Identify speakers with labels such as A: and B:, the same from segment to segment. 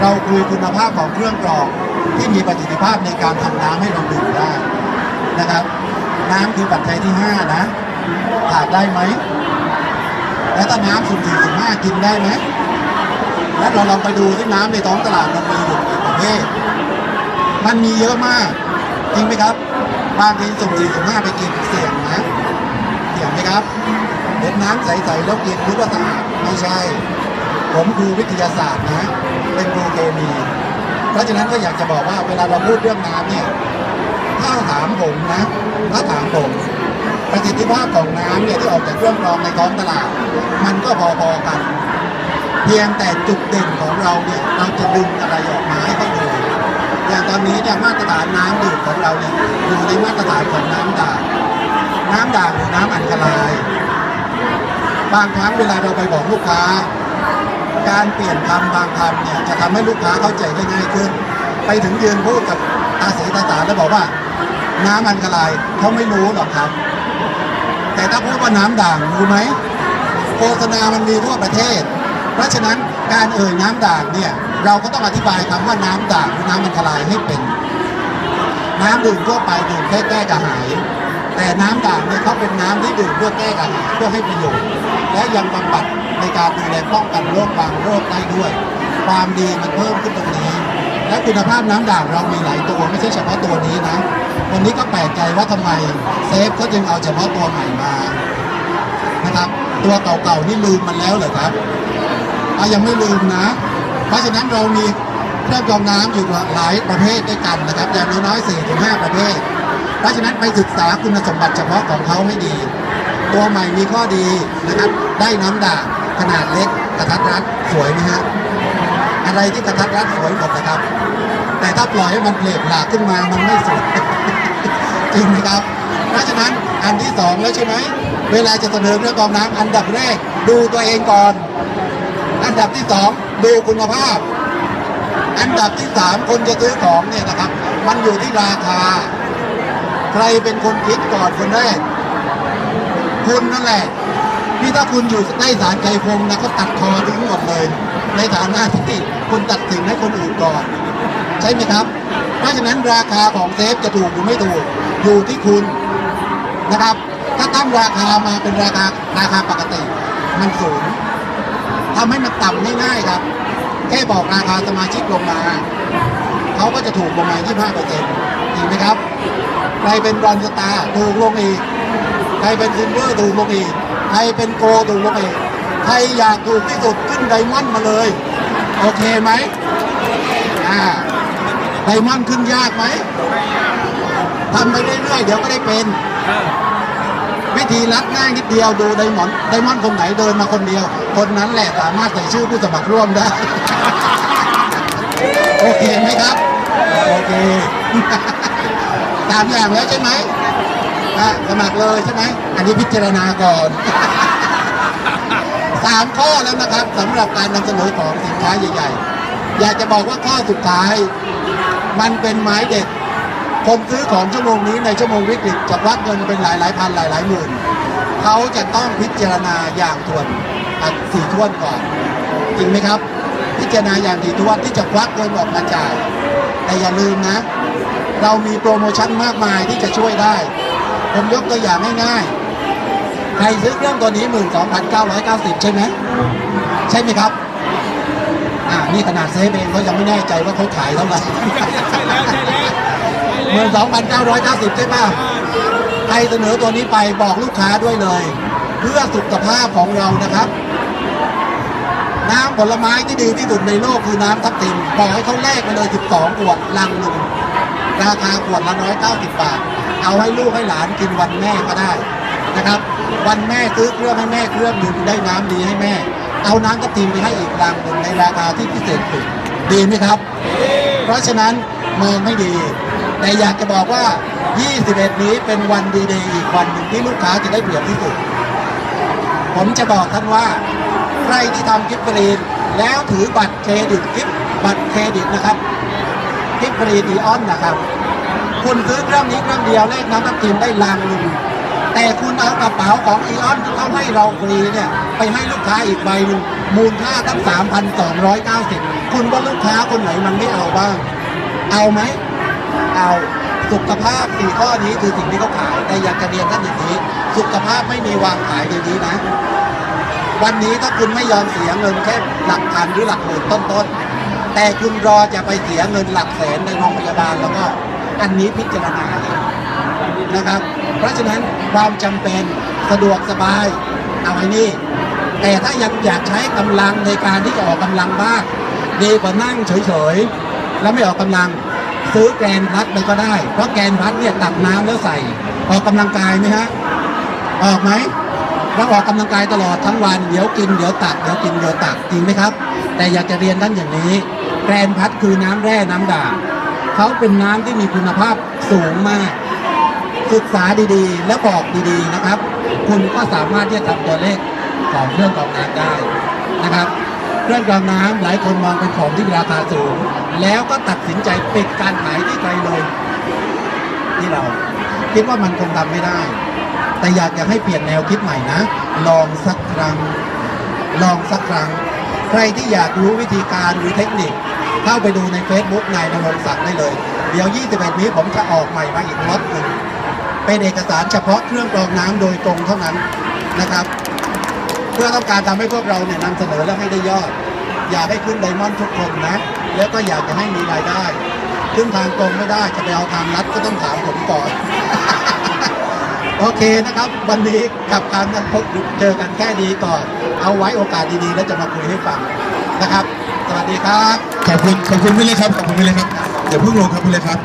A: เราคุยคุณภาพของเครื่องกรองที่มีประสิทธิภาพในการทำน้ำให้เราดื่มได้นะครับ น้ำคือปัจจัยที่ 5 นะขาดได้ไหมแล้วถ้าน้ำสุ่มสี่สุ่มห้ากินได้ไหมแล้วเราลองไปดูที่น้ำในท้องตลาดมันมีอยู่กี่ประเภทมันมีเยอะมากจริงไหมครับบางทีสุ่มสี่สุ่มห้าไปกินเสี่ยงนะเสี่ยงไหมครับเห็นน้ำใสๆแล้วกินรู้ว่าสะอาดไม่ใช่ ผมครูวิทยาศาสตร์นะ เป็นครูเคมี เพราะฉะนั้นก็อยากจะบอกว่าเวลาเราพูดเรื่องน้ำเนี่ย ถ้าถามผมนะ ถ้าถามผมประสิทธิภาพของน้ำเนี่ยที่ออกจากเครื่องกรองในท้องตลาด มันก็พอๆกัน เพียงแต่จุดเด่นของเราเนี่ยเราจะดึงอะไรออกมาให้เขาดูอย่างตอนนี้เนี่ยมาตรฐานน้ำดื่มของเราเนี่ยอยู่ในมาตรฐานของน้ำด่างน้ำด่างหรือน้ำอัญคลาย บางครั้งเวลาเราไปบอกลูกค้า การเปลี่ยนคำบางคำเนี่ยจะทำให้ลูกค้าเข้าใจได้ง่ายขึ้น ไปถึงยืนพูดกับตาสีตาสารแล้วบอกว่า น้ำอัญคลายเขาไม่รู้หรอกครับ แต่ถ้าพูดว่าน้ำด่างรู้ไหมโฆษณามันมีทั่วประเทศ เพราะฉะนั้นการเอ่ยน้ำด่างเนี่ยเราก็ต้องอธิบายคำว่าน้ำด่างหรือน้ำอัญคลายให้เป็น น้ำดื่มทั่วไปดื่มแค่แก้กระหาย แต่น้ำด่างเนี่ยเขาเป็นน้ำที่ดื่มเพื่อแก้กระหายเพื่อให้ประโยชน์ และยังบำบัดในการดูแลป้องกันโรคบางโรคได้ด้วย ความดีมันเพิ่มขึ้นตรงนี้ และคุณภาพน้ำด่างเรามีหลายตัวไม่ใช่เฉพาะตัวนี้นะวันนี้ก็แปลกใจว่าทำไมเซฟเขาจึงเอาเฉพาะตัวใหม่มานะครับ ตัวเก่าๆนี่ลืมมันแล้วเหรอครับอะยังไม่ลืมนะ เพราะฉะนั้นเรามีเครื่องกรองน้ำอยู่หลายประเภทด้วยกันนะครับ อย่างน้อยๆ4ถึง5ประเภท เพราะฉะนั้นไปศึกษาคุณสมบัติเฉพาะของเขาให้ดี ตัวใหม่มีข้อดีนะครับ ได้น้ำด่างขนาดเล็กกระทัดรัดสวยไหมฮะอะไรที่กระทัดรัดสวยหมดนะครับ แต่ถ้าปล่อยให้มันเพลกหลากขึ้นมามันไม่สวยจริงไหมครับ เพราะฉะนั้นอันที่สองแล้วใช่ไหมเวลาจะเสนอเรื่องกองน้ำอันดับแรกดูตัวเองก่อน อันดับที่สองดูคุณภาพ อันดับที่สามคนจะซื้อของเนี่ยนะครับ มันอยู่ที่ราคา ใครเป็นคนคิดก่อนคนแรก คุณนั่นแหละที่ถ้าคุณอยู่ใต้ศาลใจพงนะก็ตัดคอทิ้งหมดเลย ในฐานะที่คุณตัดสินให้คนอื่นก่อน ใช่ไหมครับ เพราะฉะนั้นราคาของเซฟจะถูกหรือไม่ถูกอยู่ที่คุณนะครับ ถ้าตั้งราคามาเป็นราคาราคาปกติ มันสูงทำให้มันต่ำง่ายๆครับ แค่บอกราคาสมาชิกลงมา เขาก็จะถูกลงมา25เปอร์เซ็นต์จริงไหมครับ ใครเป็นบรอนซ์สตาร์ถูกลงอีก ใครเป็นซิลเวอร์ถูกลงอีก ใครเป็นโกลด์ถูกลงอีก ใครอยากถูกที่สุดขึ้นไดมอนด์มาเลย โอเคไหมอ่าไดมอนด์ขึ้นยากไหมทำไปเรื่อยๆเดี๋ยวก็ได้เป็นวิธีรัดง่ายนิดเดียวดูไดมอนด์ไดมอนด์คนไหนเดินมาคนเดียว คนนั้นแหละสามารถใส่ชื่อผู้สมัครร่วมได้ โอเคไหมครับ โอเค ตามอย่างแล้วใช่ไหมอะสมัครเลยใช่ไหม อันนี้พิจารณาก่อนสามข้อแล้วนะครับสำหรับการนำเสนอของสินค้าใหญ่ ๆ อยากจะบอกว่าข้อสุดท้าย มันเป็นไม้เด็ดคนซื้อของชั่วโมงนี้ในชั่วโมงวิกฤตจะควักเงินเป็นหลายหลายๆพันหลายหลายๆหมื่นเขาจะต้องพิจารณาอย่างทวนอะสี่ทวนก่อน จริงไหมครับ พิจารณาอย่างถี่ถ้วนที่จะควักเงินออกมาจ่ายแต่อย่าลืมนะ เรามีโปรโมชั่นมากมายที่จะช่วยได้ ผมยกตัวอย่างง่ายๆ ใครซื้อเครื่องตัวนี้ 12,990 ใช่ไหม ใช่ไหมครับ อ่า นี่ขนาดเซฟเองเขายังไม่แน่ใจว่าเขาขายเท่าไหร่หมื่นสองพันเก้าร้อยเก้าสิบใช่ป่ะใครเสนอตัวนี้ไปบอกลูกค้าด้วยเลย เพื่อสุขภาพของเรานะครับ น้ำผลไม้ที่ดีที่สุดในโลกคือน้ำทับทิมบอกให้เขาแลกไปเลย 12ขวดลังหนึ่ง ราคาขวดละ190บาท เอาให้ลูกให้หลานกินวันแม่ก็ได้นะครับ วันแม่ซื้อเครื่องให้แม่เครื่องหนึ่งได้น้ำดีให้แม่ เอาน้ำทับทิมไปให้อีกลังหนึ่งในราคาที่พิเศษสุดดีไหมครับ เพราะฉะนั้นมองไม่ดี แต่อยากจะบอกว่า 21 นี้เป็นวันดีเดย์อีกวันหนึ่งที่ลูกค้าจะได้เปรียบที่สุด ผมจะบอกท่านว่า ใครที่ทำกิฟต์ฟรีนแล้วถือบัตรเครดิตกิฟต์บัตรเครดิตนะครับ กิฟต์ฟรีดีออนนะครับ คุณซื้อเครื่องนี้เครื่องเดียวเลขน้ำทับทิมได้ลังหนึ่งแต่คุณเอากระเป๋าของอีออนที่เขาให้เราฟรีเนี่ยไปให้ลูกค้าอีกใบหนึ่งมูลค่าตั้ง3,290 คุณว่าลูกค้าคนไหนมันไม่เอาบ้าง เอาไหม เอาสุขภาพสี่ข้อนี้คือสิ่งที่เขาขาย แต่อยากจะเรียนท่านอย่างนี้ สุขภาพไม่มีวางขายในนี้นะ วันนี้ถ้าคุณไม่ยอมเสียเงินแค่หลักพันหรือหลักหมื่นต้นๆ แต่คุณรอจะไปเสียเงินหลักแสนในโรงพยาบาลแล้วก็อันนี้พิจารณาเลยนะครับ เพราะฉะนั้นความจำเป็นสะดวกสบายเอาไว้นี่ แต่ถ้ายังอยากใช้กำลังในการที่จะออกกำลังบ้างดีกว่านั่งเฉยๆ แล้วไม่ออกกำลังซื้อแกนพัดไปก็ได้ เพราะแกนพัดเนี่ยตักน้ำแล้วใส่ ออกกำลังกายไหมฮะออกไหม เราออกกำลังกายตลอดทั้งวันเดี๋ยวกินเดี๋ยวตักเดี๋ยวกินเดี๋ยวตักจริงไหมครับ แต่อยากจะเรียนท่านอย่างนี้แกรนพัดคือน้ำแร่น้ำด่างเขาเป็นน้ำที่มีคุณภาพสูงมาก ศึกษาดีๆ และบอกดีๆนะครับ คุณก็สามารถที่จะทำตัวเลขของเครื่องกรองน้ำได้นะครับเครื่องกรองน้ำหลายคนมองเป็นของที่มีราคาสูง แล้วก็ตัดสินใจปิดการขายที่ไกลเลยที่เรา คิดว่ามันคงทำไม่ได้ แต่อยากจะให้เปลี่ยนแนวคิดใหม่นะ ลองสักครั้ง ลองสักครั้ง ใครที่อยากรู้วิธีการหรือเทคนิค เข้าไปดูใน Facebook นายนรงค์ศักดิ์ได้เลย เดี๋ยว 21 นี้ผมจะออกใหม่มาอีกล็อตหนึ่งเป็นเอกสารเฉพาะเครื่องกรองน้ำโดยตรงเท่านั้นนะครับ เพื่อต้องการทำให้พวกเราเนี่ยนำเสนอและให้ได้ยอด อยากให้ขึ้นไดมอนด์ทุกคนนะ แล้วก็อยากจะให้มีรายได้ ขึ้นทางตรงไม่ได้จะไปเอาทางลัดก็ต้องถามผมก่อน โอเคนะครับ วันนี้กับการนัดพบเจอกันแค่นี้ก่อน เอาไว้โอกาสดีๆ แล้วจะมาคุยให้ฟังนะครับ สวัสดีครับ
B: ขอบคุณขอบคุณพี่เล็กครับขอบคุณพี่เล็กครับอย่าเพิ่งลงครับพี่เล็กครับ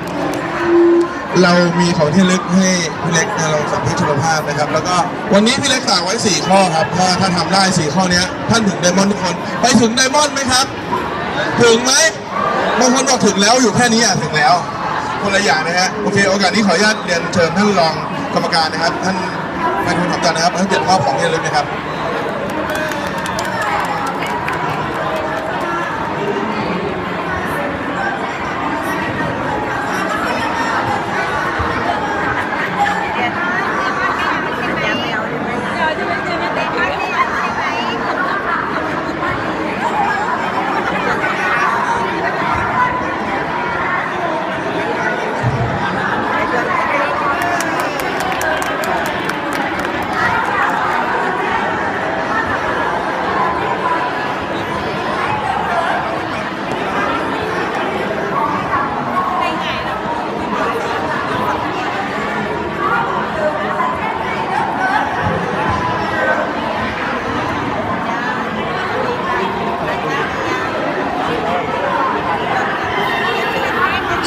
B: เรามีของที่ลึกให้พี่เล็กนะเราสัมเพชรชลภาพนะครับ แล้วก็วันนี้พี่เล็กฝากไว้ 4 ข้อครับถ้าถ้าทำได้ 4 ข้อนี้ท่านถึงไดมอนด์ทุกคน ไปถึงไดมอนด์ไหมครับ ถึงไหมบางคนบอกถึงแล้วอยู่แค่นี้อะถึงแล้วคนละอย่างนะฮะโอเคโอกาสนี้ขออนุญาตเรียนเชิญท่านรอง กรรมการนะครับ ท่านนายคุณทำใจนะครับท่านเจ็ดมอบของที่ระลึกนะครับ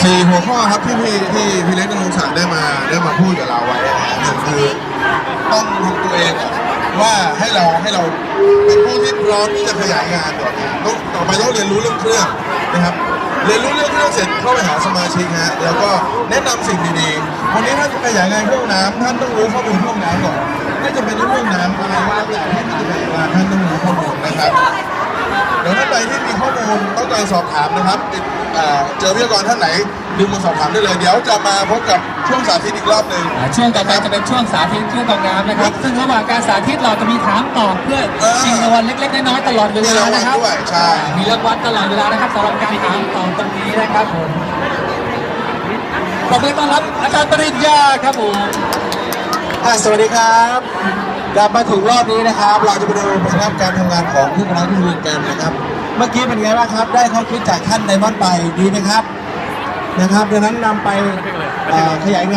B: สี่หัวข้อครับที่พี่ที่พี่เล็กนรงค์ศักดิ์ได้มาได้มาพูดกับเราไว้นะหนึ่งคือต้องทำตัวเองว่าให้เราให้เราเป็นผู้ที่พร้อมที่จะขยายงานต่อไปต้องต่อไปต้องเรียนรู้เรื่องเครื่องนะครับ เรียนรู้เรื่องเครื่องเสร็จเข้าไปหาสมาชิกฮะแล้วก็แนะนำสิ่งดีๆวันนี้ถ้าจะขยายงานเครื่องน้ำท่านต้องรู้ข้อมูลเครื่องน้ำก่อนไม่จำเป็นเรื่องน้ำอะไรก็แล้วแต่ที่มันจะขยายงาท่านต้องรู้ข้อมูลนะครับ เดี๋ยวท่านใดที่มีข้อมูลต้องการสอบถามนะครับติดเอ่อเจอวิทยากรท่านไหนดึงมาสอบถามได้เลย เดี๋ยวจะมาพบกับช่วงสาธิตอีกรอบหนึ่ง
C: อ่าช่วงต่อไปจะเป็นช่วงสาธิตเครื่องกรองน้ำนะครับ ซึ่งระหว่างการสาธิตเราจะมีถามตอบเพื่อ
B: เออ
C: ชิงรางวัลเล็กๆน้อยๆตลอดเว
B: มี
C: ลารา
B: งวัล
C: นะครับ
B: ด้วยใช่
C: มีรางวัลตลอดเวลานะครับสำหรับการถามตอบตรงนี้นะครับผมขอบคุณต้อนรับอาจารย์ปริญญาครับผม
A: อะสวัสดีครับ กลับมาถึงรอบนี้นะครับ เราจะไปดูผลลัพธ์การทำงานของเครื่องร้านที่เรียนกันนะครับ เมื่อกี้เป็นไงบ้างครับ ได้ข้อคิดจากท่านไดมอนด์ไปดีไหมครับ นะครับดังนั้นนำไปเอ่อขยายงาน